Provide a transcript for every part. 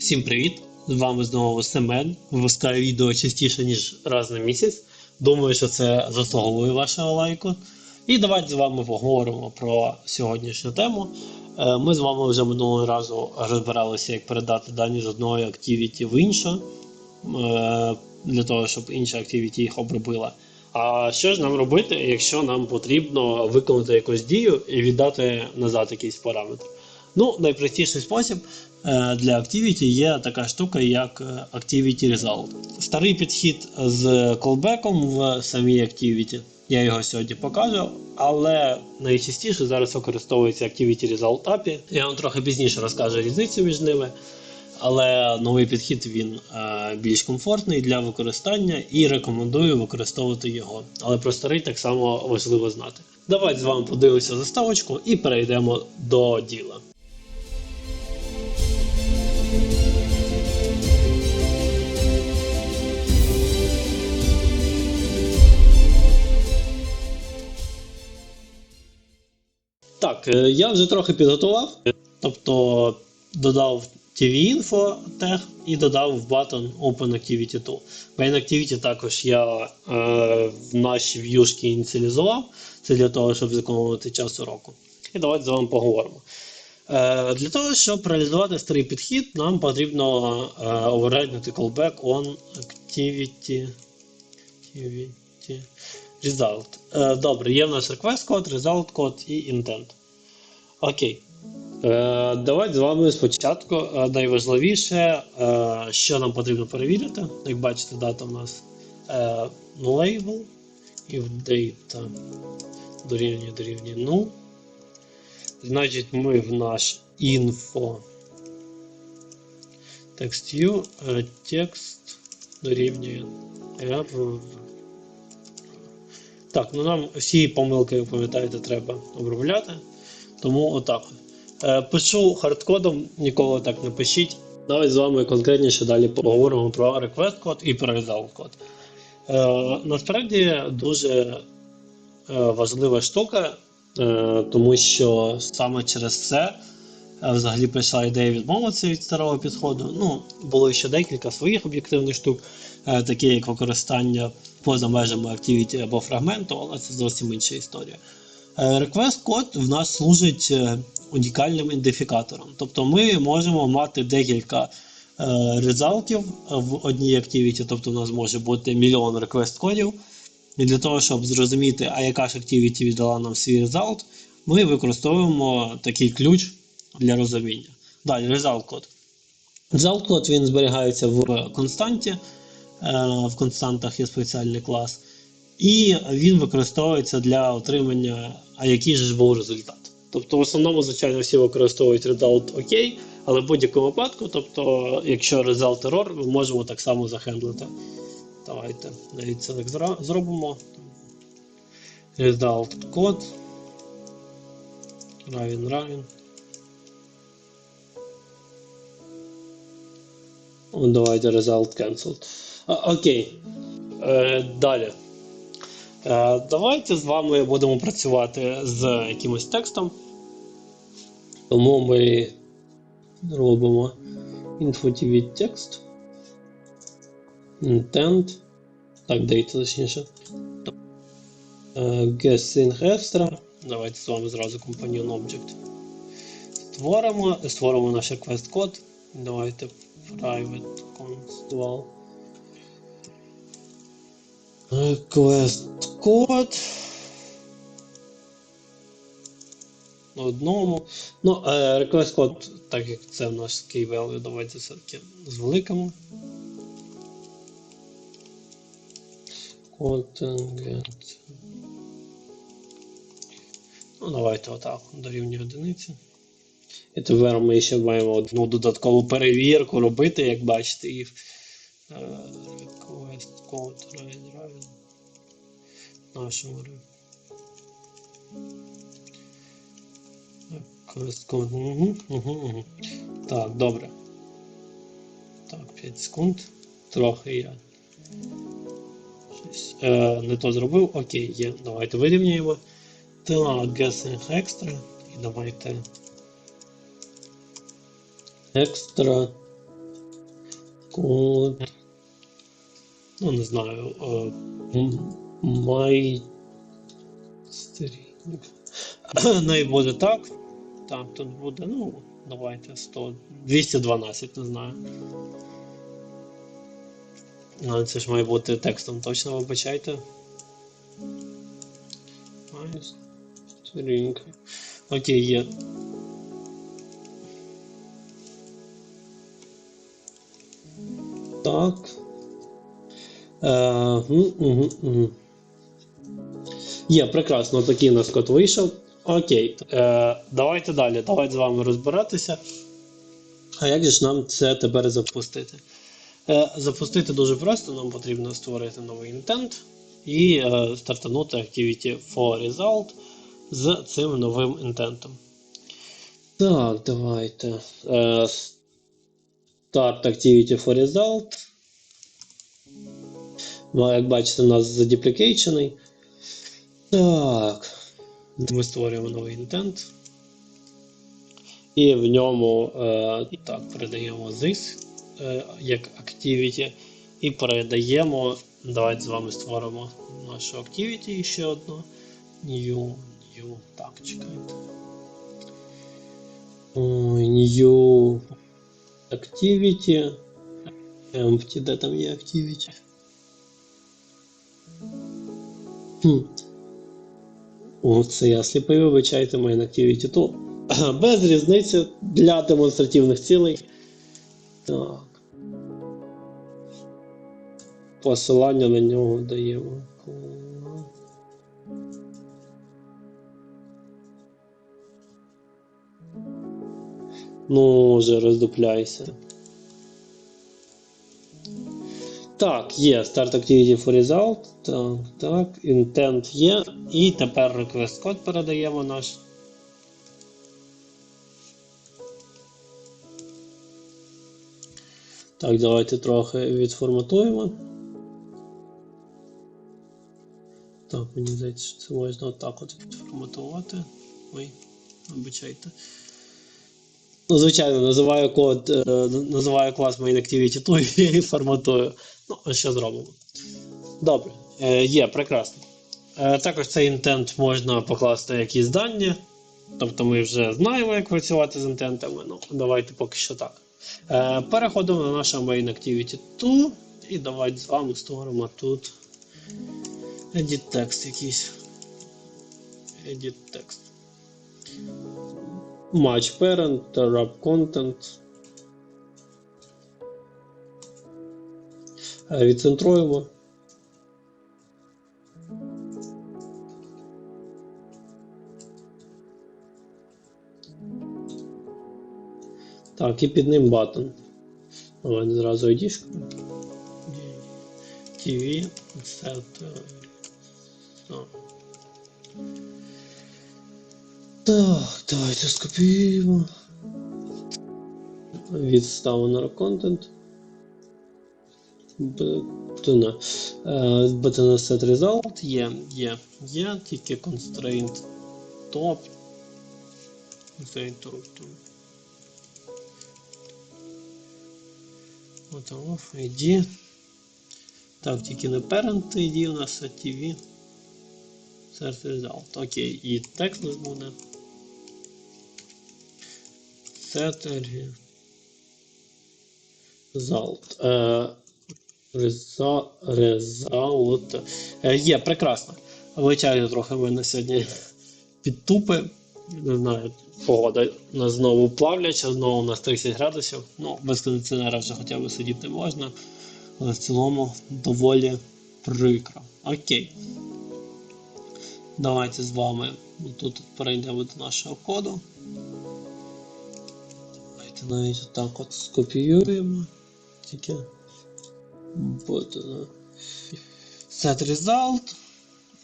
Всім привіт! З вами знову Семен. Випускаю відео частіше, ніж раз на місяць. Думаю, що це заслуговує вашого лайку. І давайте з вами поговоримо про сьогоднішню тему. Е, Ми з вами вже минулого разу розбиралися, як передати дані з одної активіті в іншу, е, для того, щоб інша активіті їх обробила. А що ж нам робити, якщо нам потрібно виконати якусь дію і віддати назад якийсь параметр? Ну, найпростіший спосіб е, для Activity є така штука, як е, Activity Result. Старий підхід з колбеком в самій Activity. Я його сьогодні покажу, але найчастіше зараз використовується Activity Result API. Я вам трохи пізніше розкажу різницю між ними. Але новий підхід він е, більш комфортний для використання і рекомендую використовувати його. Але про старий так само важливо знати. Давайте з вами подивимося заставочку і перейдемо до діла. Так, е, я вже трохи підготував, тобто додав TV-Info тег і додав в button Open Activity Tool. Main Activity також я е, в наші в'юшки ініціалізував. Це для того, щоб зекономити час уроку. І давайте з вами поговоримо. Е, для того, щоб реалізувати старий підхід, нам потрібно е, override callback on activity, activity result. Е, добре, є в нас request код, result код і intent. Окей. Е, давайте з вами спочатку е, найважливіше, е, що нам потрібно перевірити. Як бачите, дата у нас е, label і в data дорівнює дорівнює 0. Значить, ми в наш info text view е, текст дорівнює. Так, ну нам всі помилки, ви пам'ятаєте, треба обробляти. Тому отак. Е, Пишу хардкодом, ніколи так не пишіть. Давайте з вами конкретніше далі поговоримо про request код і про result код. Е, насправді дуже е, важлива штука, тому що саме через це взагалі прийшла ідея відмовитися від старого підходу. Ну, було ще декілька своїх об'єктивних штук, такі як використання поза межами Activity або фрагменту, але це зовсім інша історія. Е, Request код в нас служить е, унікальним ідентифікатором. Тобто ми можемо мати декілька е, результатів в одній активіті, тобто у нас може бути мільйон request кодів. І для того, щоб зрозуміти, а яка ж активіті віддала нам свій результат, ми використовуємо такий ключ для розуміння. Далі, result код. Result код він зберігається в константі. В константах є спеціальний клас. І він використовується для отримання, а який же був результат. Тобто, в основному, звичайно, всі використовують result OK, але в будь-якому випадку, тобто, якщо result error, ми можемо так само захендлити. Давайте навіть це так зробимо. Result код. Равен равен. Давайте result cancelled. Окей. Е, далі. Е, Давайте з вами будемо працювати з якимось текстом. Тому ми робимо InfoTV текст. Intent. Так, data точніше. Е, Guessing Extra. Давайте з вами зразу Companion Object. Створимо, створимо наш request код. Давайте private const Request код. На Одному. Ну, е, request код, так як це в наш key value, давайте все-таки з великому. Content. Ну, давайте отак, дорівнює одиниці. І тепер ми ще маємо одну додаткову перевірку робити, як бачите, і е, request code нашому. Угу, угу, угу. Так, добре. Так, 5 секунд. Трохи я. Щось е, не то зробив. Окей, є. Давайте вирівняємо. Так, guessing extra. І давайте. Екстра Код. Ну, не знаю. е, м- Май. Сторінок. Ну і буде так. Так, тут буде, ну, давайте 100. 212, не знаю. Але це ж має бути текстом, точно вибачайте. Май сторінка. Окей, є. Так. Е, м, мгм, мгм. Є, прекрасно, такий у нас код вийшов. Окей. Е, давайте далі. Давайте з вами розбиратися. А як же ж нам це тепер запустити? Е, запустити дуже просто, нам потрібно створити новий intent і е, стартанути Activity for Result з цим новим інтентом. Так, давайте. Е, Start Activity for Result. Ну, як бачите, у нас задеплікейчений. Так. Ми створюємо новий інтент. І в ньому е, так, передаємо this е, як activity. І передаємо. Давайте з вами створимо нашу activity ще одну. New, new. Так, чекайте. New activity. Empty, де там є activity? Хм. О, це я сліпий, вибачайте, main activity. То без різниці для демонстративних цілей. Так. Посилання на нього даємо. Ну, вже роздупляйся. Так, є Start Activity for Result. Так, так, Intent є. І тепер request код передаємо наш. Так, давайте трохи відформатуємо. Так, мені здається, що це можна отак от відформатувати. Ой, вибачайте. Ну, звичайно, називаю код, е, називаю клас main activity ту і форматую. Ну, що зробимо? Добре, е, є, прекрасно. Е, також цей інтент можна покласти якісь дані. Тобто ми вже знаємо, як працювати з інтентами. Ну, давайте поки що так. Переходимо на наше main activity tool. І давайте з вами створимо тут edit text якийсь. Edit text. Match parent, wrap content. Е, Відцентруємо. Так, і під ним батон. Давайте зразу ID. TV, set. Так, давайте скопіюємо. Відставу на контент. Бутина. Бутина set result є, є, є, тільки constraint top. Constraint top. От off ID. Так, тільки не parent ID у нас, а TV. Search result. Окей, і текст у нас буде. Set result. Е, Result. Е, Є, прекрасно. Вичаю трохи в мене сьогодні підтупи. Не знаю, погода у нас знову плавляча, знову у нас 30 градусів. Ну, без кондиціонера вже хоча б сидіти можна. Але в цілому доволі прикро. Окей. Давайте з вами тут перейдемо до нашого коду. Навіть отак от скопіюємо. Тільки буде set result.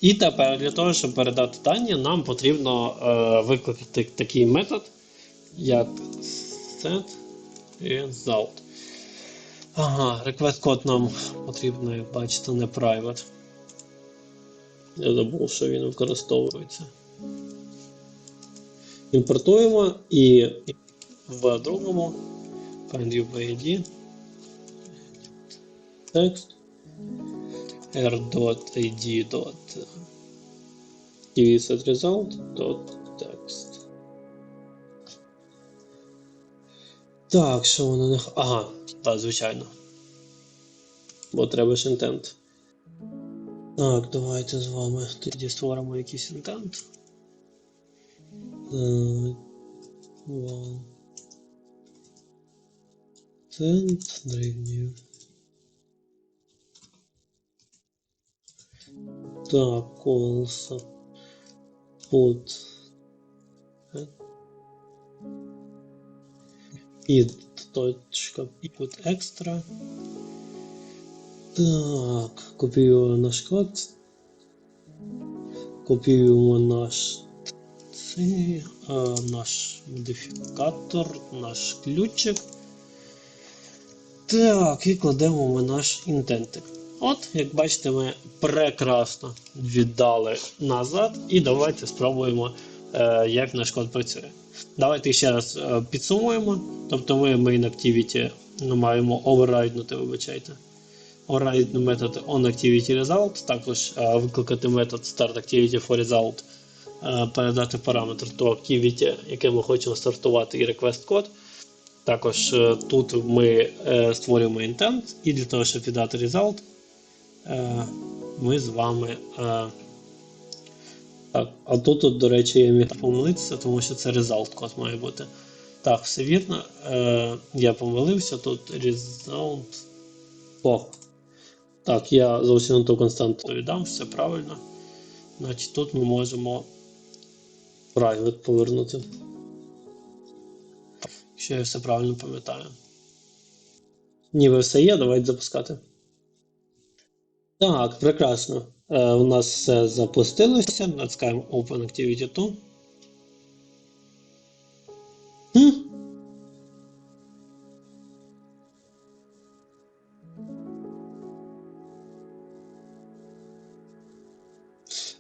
І тепер для того, щоб передати дані, нам потрібно е, викликати такий метод, як set result. Ага, request код нам потрібно, як бачите, не private. Я забув, що він використовується. Імпортуємо і в другому find by ID text r.id. set. Так, що воно не. Ага, так, звичайно. Бо треба ж інтент. Так, давайте з вами тоді створимо якийсь інтент. Е, Інтент дорівнює. Так, колса. Под. Під точка під екстра. Так, копіюємо наш код. Копіюємо наш наш модифікатор, наш ключик. Так, і кладемо ми наш інтентик. От, як бачите, ми прекрасно віддали назад, і давайте спробуємо, е, як наш код працює. Давайте ще раз е, підсумуємо. Тобто ми main activity ну, маємо override, вибачайте. Override метод onActivityResult, також е, викликати метод startActivityForResult, е, передати параметр то activity, яке ми хочемо стартувати, і request код. Також е, тут ми е, створюємо intent, і для того, щоб віддати result, е, ми з вами. Так, а тут, до речі, я міг помилитися, тому що це result код має бути. Так, все вірно. Я помилився, тут result. О. Так, я зовсім на ту константу віддам, все правильно. Значить, тут ми можемо private повернути. Якщо я все правильно пам'ятаю. Ніби все є, давайте запускати. Так, прекрасно. Е, у нас все запустилося. Натискаємо Open Activity 2. Хм?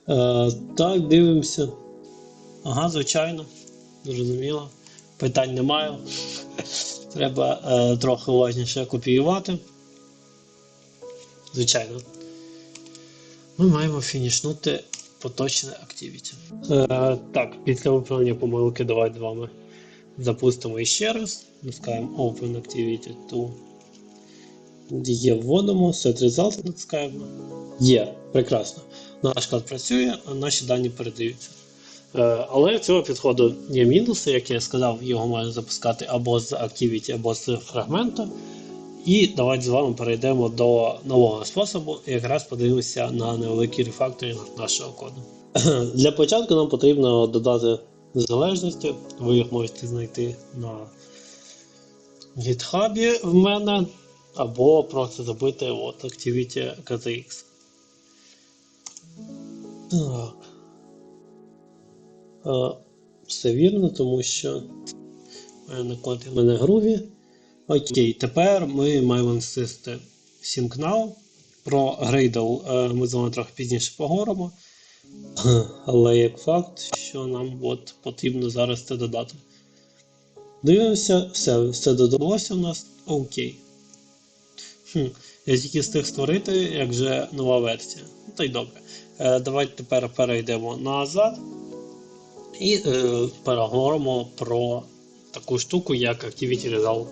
Е, так, дивимося. Ага, звичайно. Зрозуміло. Питань немає. Треба е, трохи уважніше копіювати. Звичайно. Ми маємо фінішнути поточне Activity. Е, так, після виправлення помилки давайте з вами запустимо іще раз. Натискаємо Open Activity 2. Є вводимо, Set Result натискаємо. Є, прекрасно. Наш код працює, а наші дані передаються. Е, Але цього підходу є мінуси, як я сказав, його можна запускати або з Activity, або з фрагменту. І давайте з вами перейдемо до нового способу, і якраз подивимося на невеликий рефакторинг нашого коду. Для початку нам потрібно додати залежності. Ви їх можете знайти на GitHub в мене, або просто забити от Activity KTX. Так. Е, Все вірно, тому що в мене в мене груві. Окей, тепер ми маємо насисти SyncNow. Про Gradle е, ми з вами трохи пізніше поговоримо. Але як факт, що нам от потрібно зараз це додати. Дивимося, все все додалося в нас. Окей. Хм, Я тільки встиг створити, як вже нова версія. Ну та й добре. Е, Давайте тепер перейдемо назад і е, переговоримо про таку штуку, як Activity Result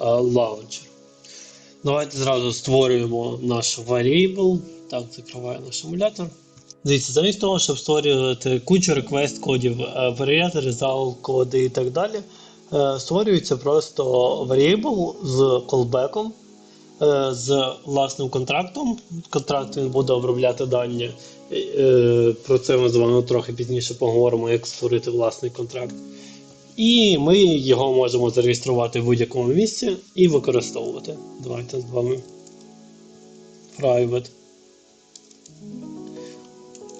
е, Launcher. Давайте зразу створюємо наш variable. Так, закриваю наш емулятор. Дивіться, замість того, щоб створювати кучу реквест кодів, е, перевіряти result коди і так далі, е, створюється просто variable з е, з власним контрактом. Контракт він буде обробляти дані. Е, Про це ми з вами трохи пізніше поговоримо, як створити власний контракт. І ми його можемо зареєструвати в будь-якому місці і використовувати. Давайте з вами private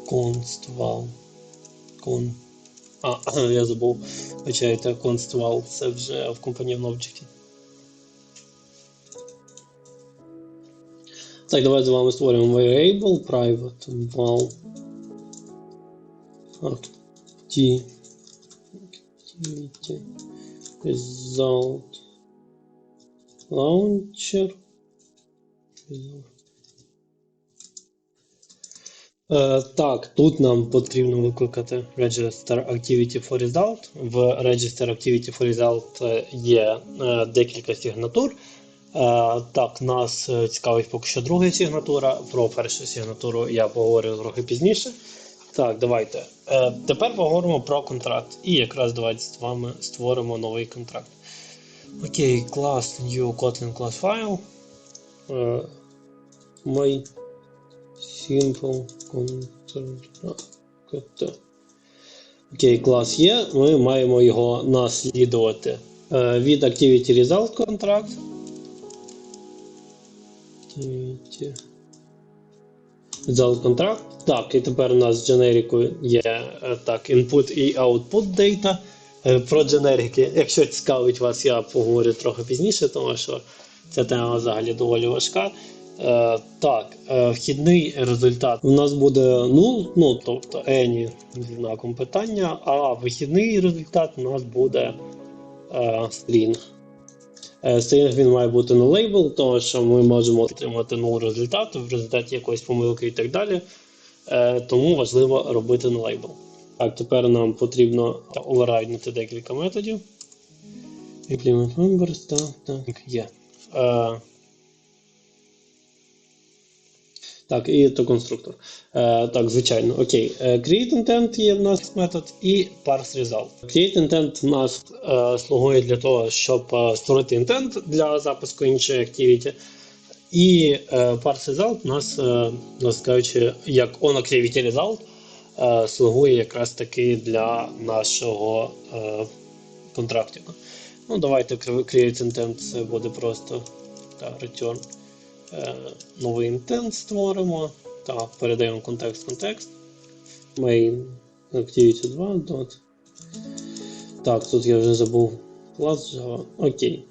constval. Con... А, я забув. Вибачайте, constval це вже в компанії Object. Так, давайте з вами створюємо variable private val activity result launcher Е, так, тут нам потрібно викликати Register Activity for Result. В Register Activity for Result е, є е, декілька сигнатур. Так, нас е, цікавить поки що друга сигнатура. Про першу сигнатуру я поговорю трохи пізніше. Так, давайте. Е, тепер поговоримо про контракт. І якраз давайте з вами створимо новий контракт. Окей, клас new Kotlin class file. Е, my simple contract. Окей, клас є. Ми маємо його наслідувати від Activity Result Contract. Result Contract. Так, і тепер у нас з дженерикою є е, так, input і output data. Е, Про дженерики, якщо цікавить вас, я поговорю трохи пізніше, тому що ця тема взагалі доволі важка. Е, так, вхідний результат у нас буде null, ну тобто any зі знаком питання, а вихідний результат у нас буде е. Е, String він має бути на лейбл, тому що ми можемо отримати нуль результат в результаті якоїсь помилки і так далі. Е, Тому важливо робити на лейбл. Так, тепер нам потрібно оверрайднути декілька методів. Implement members, так, так, є. Е, так, і то конструктор. Е, так, звичайно, окей. Е, create intent є в нас метод і parse result. Create intent у нас е, слугує для того, щоб е, створити інтент для запуску іншої activity. І е, parse result у нас, е, власне кажучи, як on activity result, е, слугує якраз таки для нашого е, контрактика. Ну, давайте create intent, це буде просто та, return. Е, новий інтент створимо. Так, передаємо контекст контекст. Main activity 2. Dot. Так, тут я вже забув клас Java. Окей.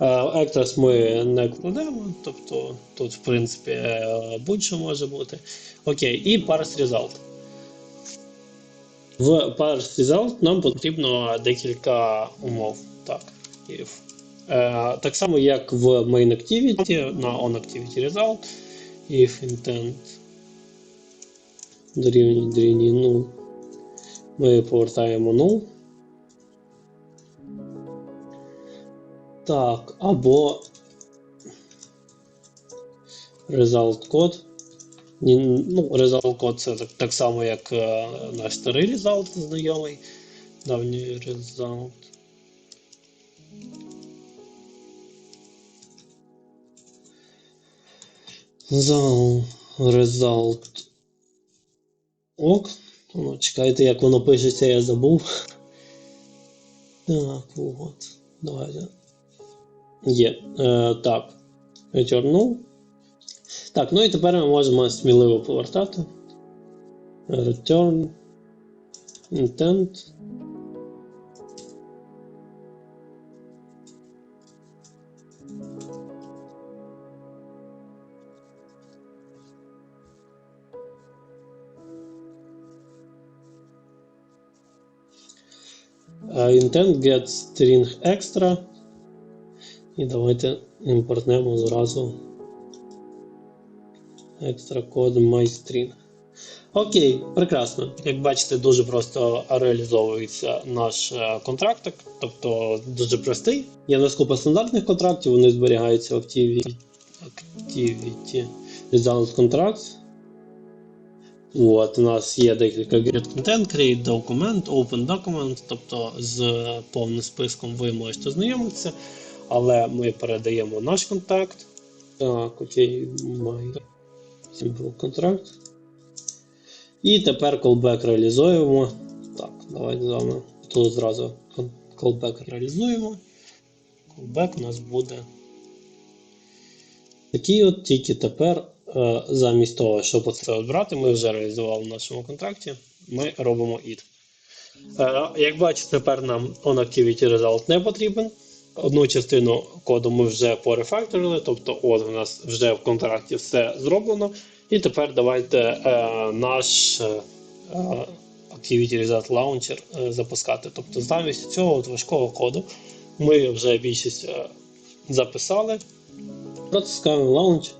Е, Actors ми не кладемо, тобто тут, в принципі, е, будь-що може бути. Окей, і parse result. В parse result нам потрібно декілька умов. Так, if. Е, так само, як в main activity на on activity result, if intent дорівнює дорівнює 0, ми повертаємо 0. Так, або result. Ні, Ну, result код це так, так само, як е, наш старий result знайомий. Давній result. Зал result. Ок. Ну, чекайте, як воно пишеться, я забув. Так, от. Давайте. Є. Е, так. Return. Так, ну і тепер ми можемо сміливо повертати. Return. Intent. Intent get string extra. І давайте імпортнемо зразу екстра код myString. Окей, прекрасно. Як бачите, дуже просто реалізовується наш е, контрактик, тобто дуже простий. Є в нас купа стандартних контрактів, вони зберігаються в Activity, Activity Result Contracts. От, у нас є декілька get content, create document, open document, тобто з повним списком ви можете знайомитися, але ми передаємо наш контакт. Так, окей, my simple contract. І тепер callback реалізуємо. Так, давайте з вами тут зразу callback реалізуємо. Callback у нас буде такий от, тільки тепер замість того, щоб оце от брати, ми вже реалізували в нашому контракті, ми робимо it. Е, Як бачите, тепер нам onActivity result не потрібен. Одну частину коду ми вже порефакторили, тобто от у нас вже в контракті все зроблено. І тепер давайте е, наш е, е, Activity Result Launcher е, запускати. Тобто замість цього важкого коду ми вже більшість е, записали. Протискаємо launch.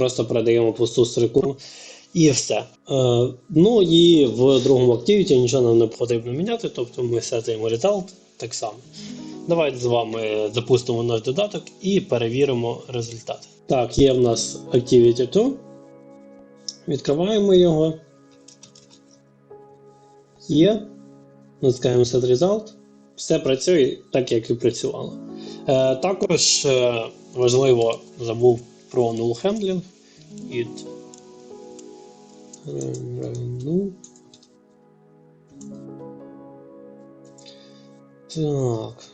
Просто передаємо пусту строку і все. Е, ну і в другому активіті нічого нам не потрібно міняти, тобто ми сетаємо result так само. Давайте з вами запустимо наш додаток і перевіримо результат. Так, є в нас Activity 2. Відкриваємо його. Є. Натискаємо Set Result. Все працює так, як і працювало. Е, також е, важливо забув про null handling. It ну. Так.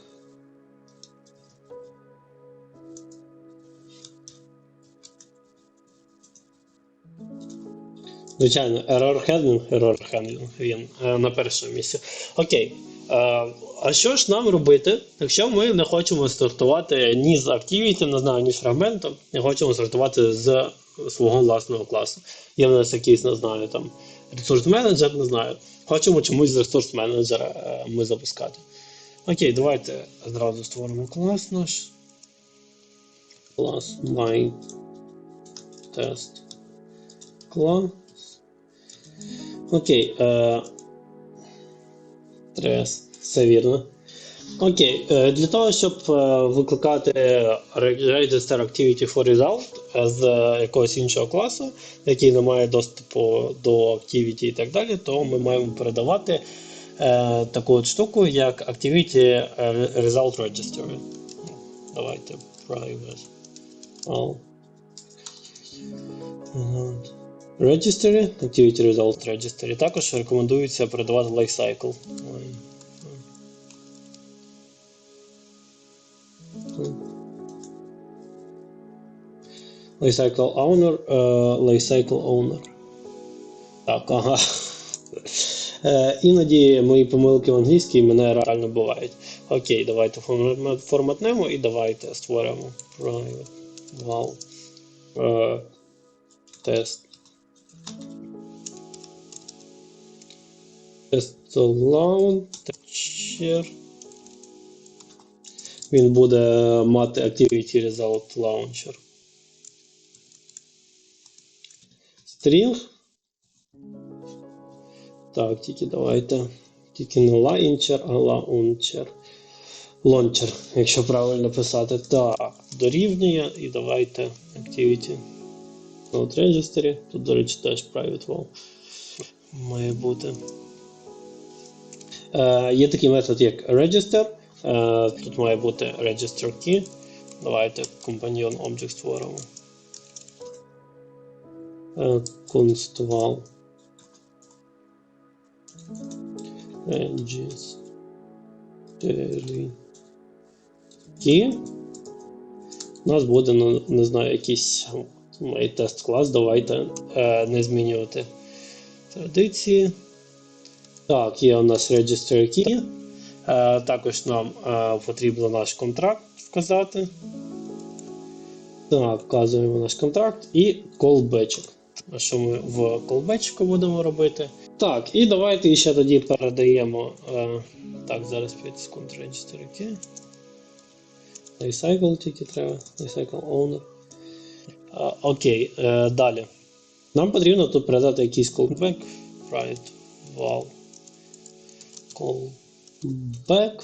Звичайно, error handling, error handling, він е, на першому місці. Окей. Е, а що ж нам робити, якщо ми не хочемо стартувати ні з Activity, не знаю, ні з фрагментом, не хочемо стартувати з свого власного класу. Є в нас якийсь, не знаю, там ресурс менеджер, не знаю. Хочемо чомусь з ресурс менеджера е, ми запускати. Окей, давайте зразу створимо клас наш. Клас my test клас. Окей. Е, Трес, все вірно. Окей, е, для того, щоб е, викликати Register Activity for Result е, з якогось іншого класу, який не має доступу до Activity і так далі, то ми маємо передавати таку от штуку, як Activity Result Register. Давайте private. Oh. Registry, Activity Result Registry. Також рекомендується передавати Lifecycle. Lifecycle Owner, uh, Lifecycle Owner. Так, ага. Е, Іноді мої помилки в англійській мене реально бувають. Окей, давайте форматнемо і давайте створимо private val uh, Test launcher. Він буде мати Activity Result Launcher. String. Так, тільки давайте. Тільки не launcher, а launcher. Launcher, якщо правильно писати. Так, дорівнює і давайте Activity. Node Registry. Тут, до речі, теж Private Wall має бути. Е, Є такий метод, як Register. Е, Тут має бути Register Key. Давайте Companion Object створимо. Е, Constval. Register Key. У нас буде, ну, не знаю, якийсь тест клас. Давайте е, не змінювати традиції. Так, є у нас Register Key. Е, також нам е, потрібно наш контракт вказати. Так, вказуємо наш контракт і callback. Що ми в callback будемо робити. Так, і давайте ще тоді передаємо. Е, так, зараз 5 секунд Register Key. Recycle тільки треба. Recycle Owner. Окей, далі. Нам потрібно тут передати якийсь callback. Right, wow. Callback.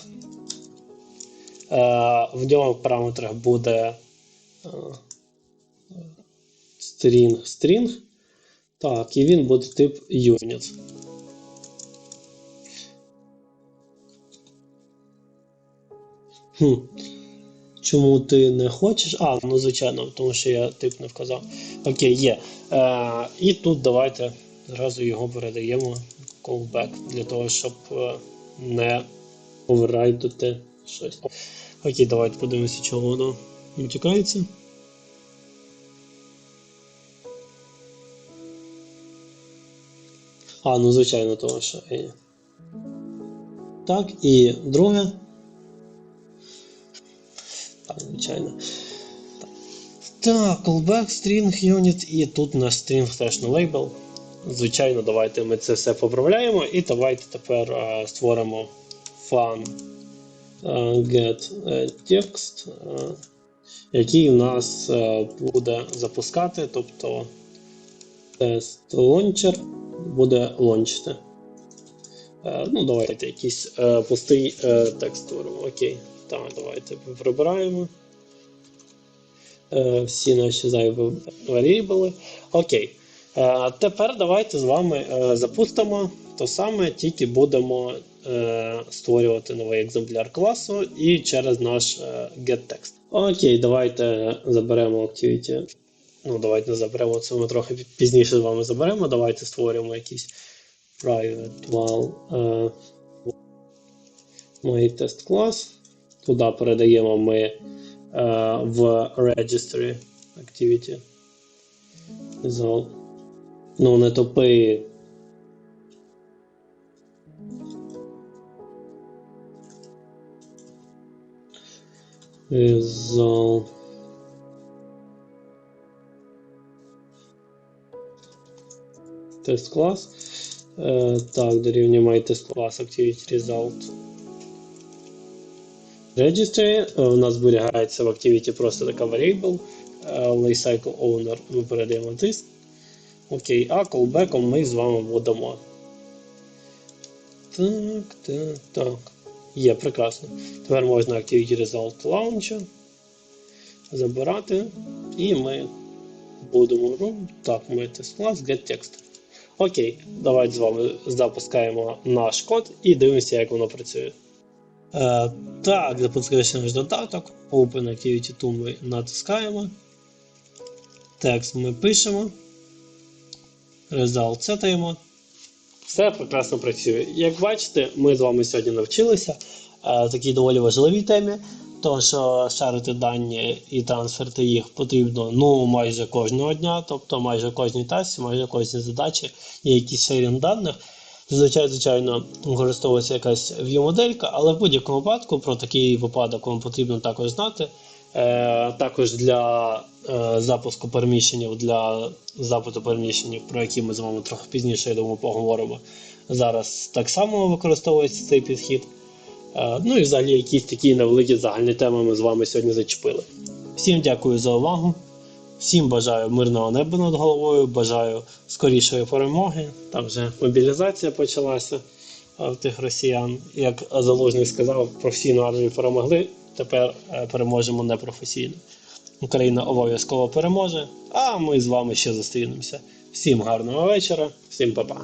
Е, в ньому в параметрах буде е, string string. Так, і він буде тип unit. Хм. Чому ти не хочеш? А, ну звичайно, тому що я тип не вказав. Окей, є. Е, І тут давайте зразу його передаємо callback для того, щоб е, не оверрайдити щось. Окей, давайте подивимося, чого воно витікається. А, ну звичайно, того що. Так, і друге. Так, звичайно. Так, callback, string, unit, і тут на string теж на label. Звичайно, давайте ми це все поправляємо і давайте тепер а, створимо fun а, get text. А, який у нас е, буде запускати, тобто тест лончер буде лончити. Е, Ну, давайте якийсь е, пустий е, текст створимо. Окей. Так, давайте прибираємо. Е, всі наші зайві варіабли. Окей. Е, тепер давайте з вами е, запустимо то саме, тільки будемо е, створювати новий екземпляр класу і через наш getText. Окей, давайте заберемо Activity. Ну, давайте заберемо це, ми трохи пізніше з вами заберемо. Давайте створимо якийсь private val е, test клас. Туди передаємо ми в registry activity. Ну, не топи. Result. Тест клас. Е, так, дорівнює MyTest клас Activity Result. Registry е, у нас зберігається в Activity просто така variable. е, Lifecycle Owner ми передаємо диск. Окей, а callback ми з вами будемо. Так, так, так. Є, прекрасно. Тепер можна Activity Result Launcher забирати. І ми будемо робити. Так, ми клас, get text. Окей, давайте з вами запускаємо наш код і дивимося, як воно працює. Е, так, запускається наш додаток. Open Activity Tool ми натискаємо. Текст ми пишемо. Result сетаємо. Все прекрасно працює. Як бачите, ми з вами сьогодні навчилися е, такій доволі важливій темі, тому що шарити дані і трансферти їх потрібно ну, майже кожного дня, тобто майже кожній тасі, майже кожній задачі є якийсь шерінг даних. Зазвичай, звичайно, використовується якась view-моделька, але в будь-якому випадку про такий випадок вам потрібно також знати. Е, також для е, запуску переміщенів, для запиту переміщенів, про які ми з вами трохи пізніше, я думаю, поговоримо. Зараз так само використовується цей підхід. Е, ну і взагалі якісь такі невеликі загальні теми ми з вами сьогодні зачепили. Всім дякую за увагу. Всім бажаю мирного неба над головою, бажаю скорішої перемоги. Там вже мобілізація почалася в тих росіян. Як Залужний сказав, професійну армію перемогли. Тепер е, переможемо непрофесійно. Україна обов'язково переможе, а ми з вами ще зустрінемося. Всім гарного вечора, всім па-па.